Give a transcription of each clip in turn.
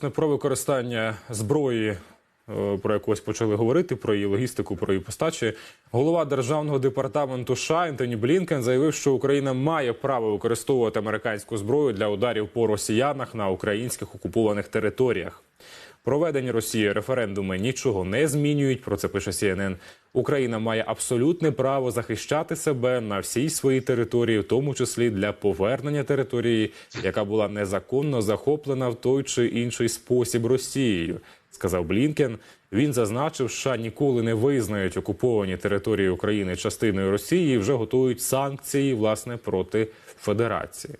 власне про використання зброї, е, про якусь почали говорити, про її логістику, про її постачі. Голова державного департаменту США Ентоні Блінкен заявив, що Україна має право використовувати американську зброю для ударів по росіянах на українських окупованих територіях. Проведені Росією референдуми нічого не змінюють. Про це пише CNN. Україна має абсолютне право захищати себе на всій своїй території, в тому числі для повернення території, яка була незаконно захоплена в той чи інший спосіб Росією, сказав Блінкен. Він зазначив, що ніколи не визнають окуповані території України частиною Росії і вже готують санкції власне проти Федерації.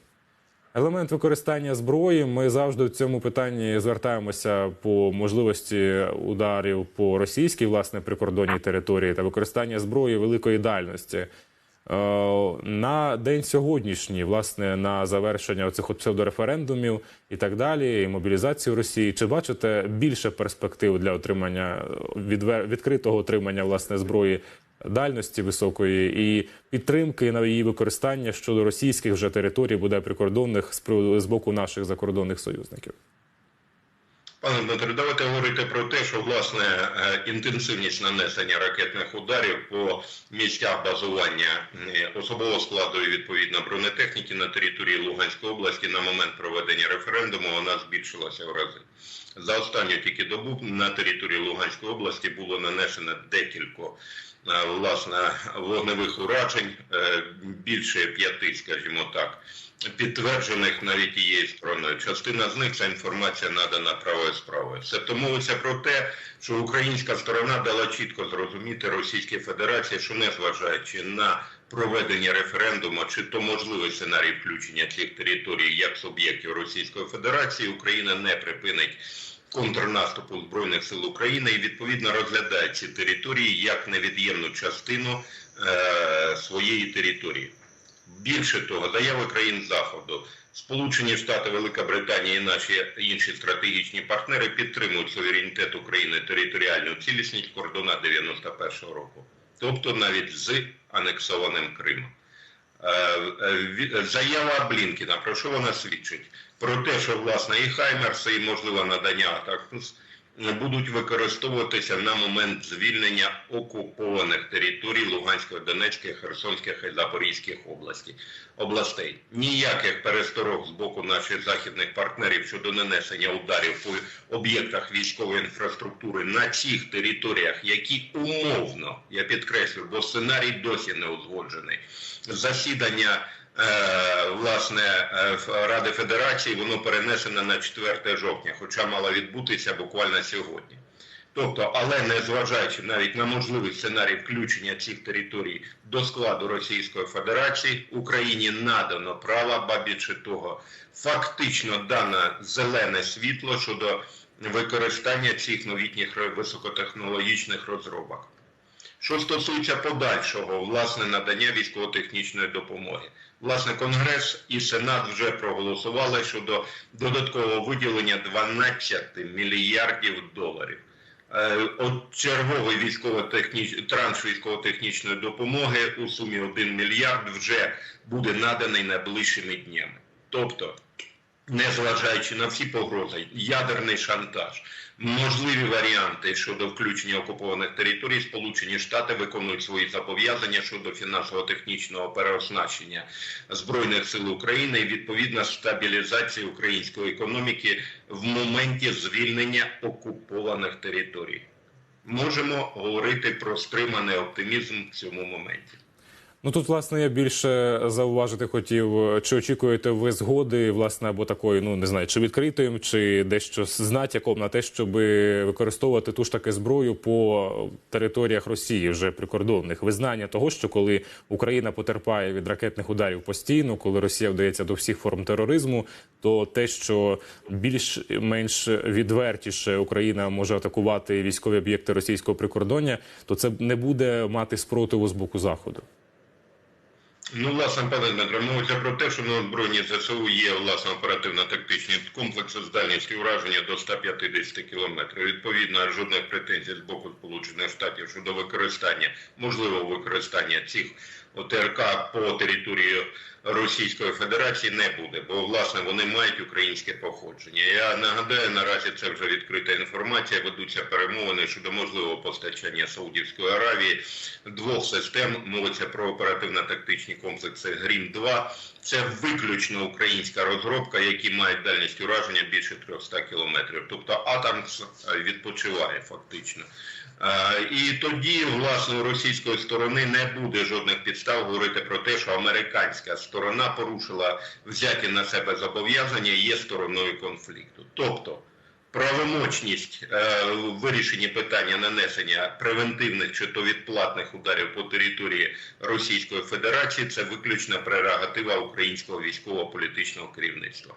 Елемент використання зброї. Ми завжди в цьому питанні звертаємося по можливості ударів по російській власне прикордонній території та використання зброї великої дальності. Е, На день сьогоднішній, власне, на завершення оцих от псевдореферендумів і так далі, і мобілізацію Росії. Чи бачите більше перспектив для отримання відкритого отримання власне зброї дальності високої і підтримки на її використання щодо російських вже територій буде прикордонних з боку наших закордонних союзників? Пане Дмитро, давайте говорити про те, що власне е, інтенсивність нанесення ракетних ударів по місцях базування е, особового складу і відповідно бронетехніки на території Луганської області на момент проведення референдуму вона збільшилася в рази. За останню тільки добу на території Луганської області було нанесено декілька власне вогневих уражень, е, більше п'яти, скажімо так підтверджених навіть тією стороною. Частина з них ця інформація надана правою справою. Це то мовиться про те, що українська сторона дала чітко зрозуміти Російській Федерації, що не зважаючи на проведення референдуму, чи то можливий сценарій включення цих територій як суб'єктів Російської Федерації, Україна не припинить. Контрнаступу збройних сил України і відповідно розглядає ці території як невід'ємну частину е, своєї території. Більше того, заяви країн Заходу, Сполучені Штати, Велика Британія і наші інші стратегічні партнери підтримують суверенітет України, територіальну цілісність кордона 91-го року, тобто навіть з анексованим Кримом. Е, е, Заява Блінкіна, про що вона свідчить? Про те, що власне і Хаймерси, і можливо надання атакус будуть використовуватися на момент звільнення окупованих територій Луганської, Донецької, Херсонських і Запорізьких областей. областей. Ніяких пересторог з боку наших західних партнерів щодо нанесення ударів по об'єктах військової інфраструктури на цих територіях, які умовно, я підкреслю, бо сценарій досі не узгоджений. Засідання власне е, Ради Федерації воно перенесено на 4 жовтня, хоча мало відбутися буквально сьогодні. Тобто, але не зважаючи навіть на можливий сценарій включення цих територій до складу Російської Федерації, Україні надано право, ба більше того, фактично дано зелене світло щодо використання цих новітніх високотехнологічних розробок. Що стосується подальшого власне надання військово-технічної допомоги, власне, Конгрес і Сенат вже проголосували щодо додаткового виділення 12 мільярдів доларів. Е, От черговий військово-техніч... транш військово-технічної допомоги у сумі 1 мільярд вже буде наданий найближчими днями. Тобто, незважаючи на всі погрози, ядерний шантаж, можливі варіанти щодо включення окупованих територій, Сполучені Штати виконують свої зобов'язання щодо фінансово-технічного переоснащення збройних сил України і відповідно стабілізації української економіки в моменті звільнення окупованих територій. Можемо говорити про стриманий оптимізм в цьому моменті. Ну тут, власне, я більше зауважити хотів, чи очікуєте ви згоди, власне, або такої, ну не знаю, чи відкритою, чи дещо з натяком на те, щоб використовувати ту ж таки зброю по територіях Росії, вже прикордонних. Визнання того, що коли Україна потерпає від ракетних ударів постійно, коли Росія вдається до всіх форм тероризму, то те, що більш-менш відвертіше Україна може атакувати військові об'єкти російського прикордоння, то це не буде мати спротиву з боку заходу. Ну, власне, пане Дмитро, мовиться про те, що на озброєнні ЗСУ є власне оперативно-тактичні комплекси з дальністю враження до 150 кілометрів. Відповідно, жодних претензій з боку Сполучених Штатів щодо використання, можливого використання цих ОТРК по території Російської Федерації не буде, бо власне вони мають українське походження. Я нагадаю, наразі це вже відкрита інформація. Ведуться перемовини щодо можливого постачання Саудівської Аравії двох систем. Мовиться про оперативно-тактичні комплекси Грім 2 Це виключно українська розробка, які мають дальність ураження більше 300 кілометрів. Тобто Атомс е, відпочиває фактично. Е, І тоді, власне, у російської сторони не буде жодних підстав говорити про те, що американська сторона порушила взяті на себе зобов'язання і є стороною конфлікту. Тобто правомочність е, вирішення питання нанесення превентивних чи то відплатних ударів по території Російської Федерації це виключна прерогатива українського військово-політичного керівництва.